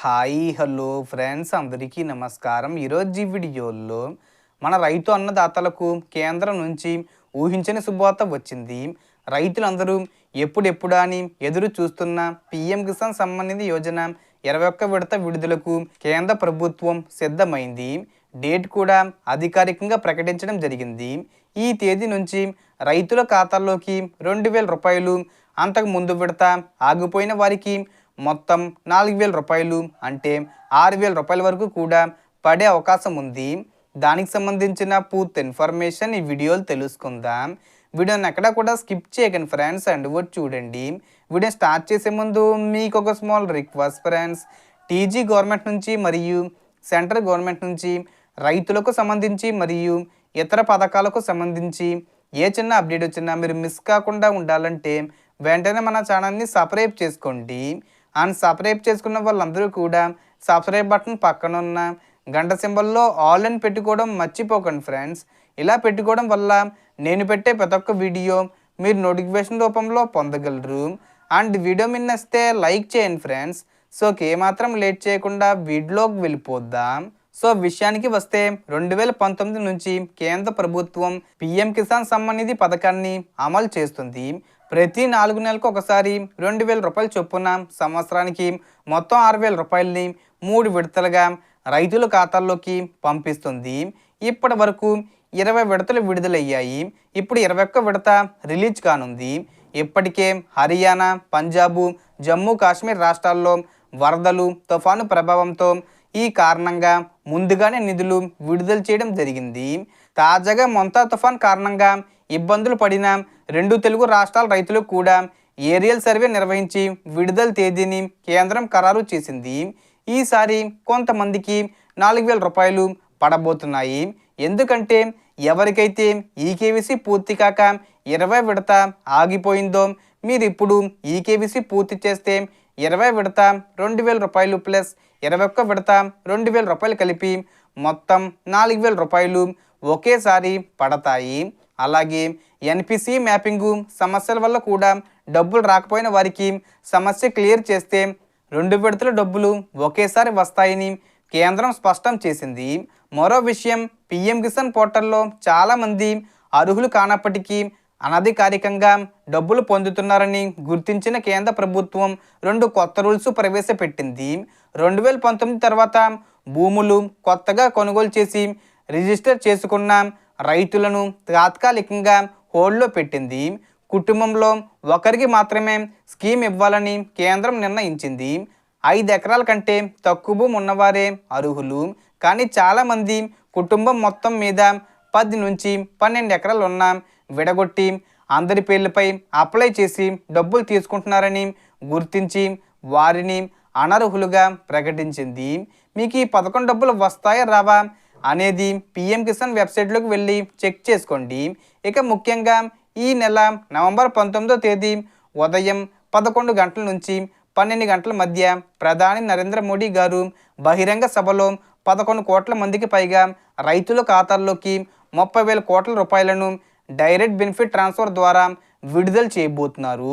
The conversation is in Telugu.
హాయ్ హలో ఫ్రెండ్స్ అందరికీ నమస్కారం. ఈరోజు ఈ వీడియోలో మన రైతు అన్నదాతలకు కేంద్రం నుంచి ఊహించని శుభవార్త వచ్చింది. రైతులందరూ ఎప్పుడెప్పుడా అని ఎదురు చూస్తున్న పిఎం కిసాన్ సంబంధిత యోజన ఇరవై ఒక్క విడత విడుదలకు కేంద్ర ప్రభుత్వం సిద్ధమైంది. డేట్ కూడా అధికారికంగా ప్రకటించడం జరిగింది. ఈ తేదీ నుంచి రైతుల ఖాతాల్లోకి రెండు వేల రూపాయలు అంతకు ముందు విడత ఆగిపోయిన వారికి మొత్తం నాలుగు వేల రూపాయలు అంటే ఆరు వేల రూపాయల వరకు కూడా పడే అవకాశం ఉంది. దానికి సంబంధించిన పూర్తి ఇన్ఫర్మేషన్ ఈ వీడియోలు తెలుసుకుందాం. వీడియోని ఎక్కడ కూడా స్కిప్ చేయకండి ఫ్రెండ్స్ అండ్ వచ్చి చూడండి. వీడియో స్టార్ట్ చేసే ముందు మీకు ఒక small request friends. TG government నుంచి మరియు సెంట్రల్ గవర్నమెంట్ నుంచి రైతులకు సంబంధించి మరియు ఇతర పథకాలకు సంబంధించి ఏ చిన్న అప్డేట్ వచ్చినా మీరు మిస్ కాకుండా ఉండాలంటే వెంటనే మన ఛానల్ని సబ్స్క్రైబ్ చేసుకోండి. అండ్ సబ్స్క్రైబ్ చేసుకున్న వాళ్ళందరూ కూడా సబ్స్క్రైబ్ బటన్ పక్కన ఉన్న గంట సింబల్లో ఆల్ అని పెట్టుకోవడం మర్చిపోకండి ఫ్రెండ్స్. ఇలా పెట్టుకోవడం వల్ల నేను పెట్టే ప్రతి ఒక్క వీడియో మీరు నోటిఫికేషన్ రూపంలో పొందగలరు. అండ్ వీడియో మిన్నస్తే లైక్ చేయండి ఫ్రెండ్స్. సో ఏమాత్రం లేట్ చేయకుండా వీడియోకి వెళ్ళిపోద్దాం సో విషయానికి వస్తే రెండు వేల పంతొమ్మిది నుంచి కేంద్ర ప్రభుత్వం పిఎం కిసాన్ సమ్మాన్ నిధి పథకాన్ని అమలు చేస్తుంది. ప్రతి నాలుగు నెలలకు ఒకసారి రెండు వేల రూపాయలు చొప్పున సంవత్సరానికి మొత్తం ఆరు వేల రూపాయలని మూడు విడతలుగా రైతుల ఖాతాల్లోకి పంపిస్తుంది. ఇప్పటి వరకు ఇరవై విడతలు విడుదలయ్యాయి. ఇప్పుడు ఇరవై ఒక్క విడత రిలీజ్ కానుంది. ఇప్పటికే హర్యానా పంజాబు జమ్మూ కాశ్మీర్ రాష్ట్రాల్లో వరదలు తుఫాను ప్రభావంతో ఈ కారణంగా ముందుగానే నిధులు విడుదల చేయడం జరిగింది. తాజాగా మొంతా తుఫాన్ కారణంగా ఇబ్బందులు పడిన రెండు తెలుగు రాష్ట్రాల రైతులకు కూడా ఏరియల్ సర్వే నిర్వహించి విడుదల తేదీని కేంద్రం ఖరారు చేసింది. ఈసారి కొంతమందికి నాలుగు వేల రూపాయలు పడబోతున్నాయి. ఎందుకంటే ఎవరికైతే ఈకేవీసీ పూర్తి కాక ఇరవై విడత ఆగిపోయిందో మీరు ఇప్పుడు ఈకేవీసీ పూర్తి చేస్తే ఇరవై విడత రెండు వేల రూపాయలు ప్లస్ ఇరవై ఒక్క విడత రెండు వేల రూపాయలు కలిపి మొత్తం నాలుగు వేల రూపాయలు ఒకేసారి పడతాయి. అలాగే ఎన్పిసి మ్యాపింగు సమస్యల వల్ల కూడా డబ్బులు రాకపోయిన వారికి సమస్య క్లియర్ చేస్తే రెండు విడతల డబ్బులు ఒకేసారి వస్తాయని కేంద్రం స్పష్టం చేసింది. మరో విషయం పిఎం కిసాన్ పోర్టల్లో చాలామంది అర్హులు కానప్పటికీ అనధికారికంగా డబ్బులు పొందుతున్నారని గుర్తించిన కేంద్ర ప్రభుత్వం రెండు కొత్త రూల్స్ ప్రవేశపెట్టింది. రెండు వేల పంతొమ్మిది తర్వాత భూములు కొత్తగా కొనుగోలు చేసి రిజిస్టర్ చేసుకున్న రైతులను తాత్కాలికంగా హోల్డ్లో పెట్టింది. కుటుంబంలో ఒకరికి మాత్రమే స్కీమ్ ఇవ్వాలని కేంద్రం నిర్ణయించింది. ఐదు ఎకరాల కంటే తక్కువ భూమి ఉన్నవారే అర్హులు. కానీ చాలామంది కుటుంబం మొత్తం మీద పది నుంచి పన్నెండు ఎకరాలు ఉన్న విడగొట్టి అందరి పేర్లపై అప్లై చేసి డబ్బులు తీసుకుంటున్నారని గుర్తించి వారిని అనర్హులుగా ప్రకటించింది. మీకు ఈ పథకం డబ్బులు వస్తాయా రావా? అనేది పిఎం కిసాన్ వెబ్సైట్లోకి వెళ్ళి చెక్ చేసుకోండి. ఇక ముఖ్యంగా ఈ నెల నవంబర్ పంతొమ్మిదో తేదీ ఉదయం పదకొండు గంటల నుంచి పన్నెండు గంటల మధ్య ప్రధాని నరేంద్ర మోడీ గారు బహిరంగ సభలో పదకొండు కోట్ల మందికి పైగా రైతుల ఖాతాల్లోకి ముప్పై వేల కోట్ల రూపాయలను డైరెక్ట్ బెనిఫిట్ ట్రాన్స్ఫర్ ద్వారా విడుదల చేయబోతున్నారు.